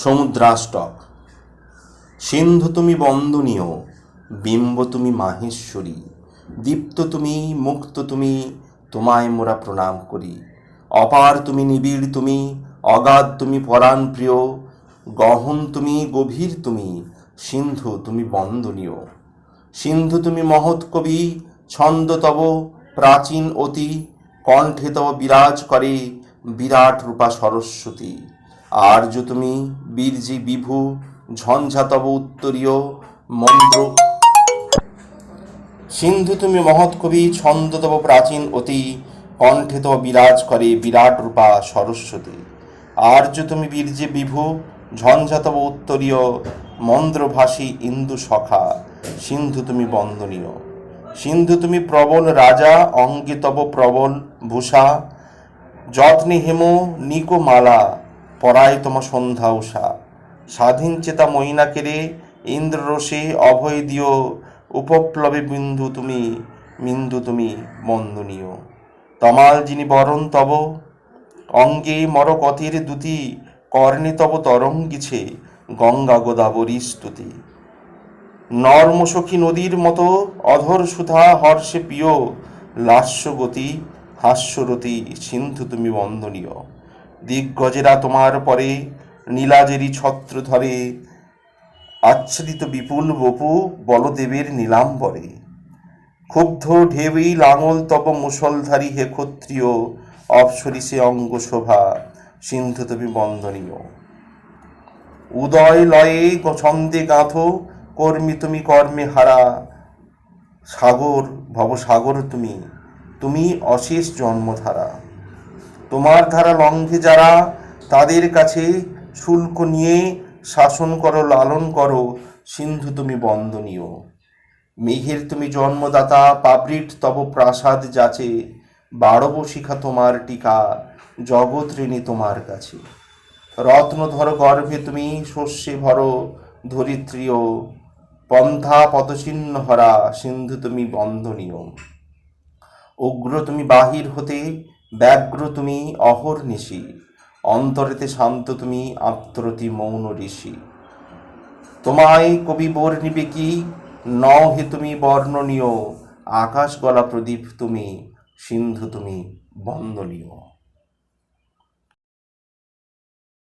সমুদ্রাষ্টক। সিন্ধু তুমি বন্দনীয়, বিম্ব তুমি মাহেশ্বরী, দীপ্ত তুমি মুক্ত তুমি, তোমায় মোরা প্রণাম করি। অপার তুমি নিবিড় তুমি, অগাধ তুমি পরাণ প্রিয়, গহন তুমি গভীর তুমি, সিন্ধু তুমি বন্দনীয়। সিন্ধু তুমি মহৎ কবি, ছন্দ তব প্রাচীন অতি, কণ্ঠে তব বিরাজ করে, বিরাট রূপা সরস্বতী। আর্য তুমি বীরজি বিভু, ঝঞ্ঝাতব উত্তরীয়, মন্ত্র। সিন্ধু তুমি মহৎ কবি, ছন্দ তব প্রাচীন অতি, কণ্ঠে তব বিরাজ করে বিরাট রূপা সরস্বতী। আর্য তুমি বীর্যে বিভু, ঝঞ্ঝাতব উত্তরীয় মন্দ্রভাষী ইন্দু সখা, সিন্ধু তুমি বন্দনীয়। সিন্ধু তুমি প্রবল রাজা, অঙ্গে তব প্রবল ভূষা, যত্নে হেম নিকো মালা পরায় তম সন্ধ্যা উষা। স্বাধীন চেতা মইনাকেরে ইন্দ্ররসে অভয় দিও। উপপ্লবে বিন্দু তুমি মিন্দু তুমি বন্দনীয় তমাল যিনি বরণ তব, অঙ্গে মরকথের দুতি কর্ণে তব তরঙ্গিছে গঙ্গা গোদাবরী স্তুতি। নর্মসখী নদীর মতো অধর সুধা হর্ষে প্রিয় লাস্যগতি, হাস্যরতি সিন্ধু তুমি বন্দনীয় দিগ্গজেরা তোমার পরে নীলাজেরি ছত্র ধরে। আচ্ছাদিত বিপুল বপু বলদেবের নীলাম্বরে ক্ষুব্ধ ঢেউই লাঙল তব মুসলধারী হে ক্ষত্রিয় অপসরিসে অঙ্গ শোভা সিন্ধু তুমি বন্দনীয়। উদয় লয়ে ছন্দে গাঁথো, কর্মী তুমি কর্মে হারা। সাগর, ভবসাগর তুমি তুমি অশেষ জন্মধারা। তোমার ধারা লঙ্ঘে যারা, তাদের কাছে শুল্ক নিয়ে শাসন করো, লালন করো, সিন্ধু তুমি বন্দনীয়। মেঘের তুমি জন্মদাতা, পাবৃট তব প্রাসাদ যাচে, বারব শিখা তোমার টিকা, জগৎ ঋণী তোমার কাছে। রত্নধর গর্ভে তুমি শস্যে ভর, ধরিত্রীয়, পন্থা পদচিহ্ন হরা, সিন্ধু তুমি বন্দনীয়। উগ্র তুমি বাহির হতে ব্যগ্র তুমি অহর নিশি, অন্তরেতে শান্ত তুমি আত্মরতি মৌন ঋষি। তোমায় কবি বর্ণিবে কি? নও হে তুমি বর্ণনীয় আকাশ গলা প্রদীপ তুমি, সিন্ধু তুমি বন্দনীয়।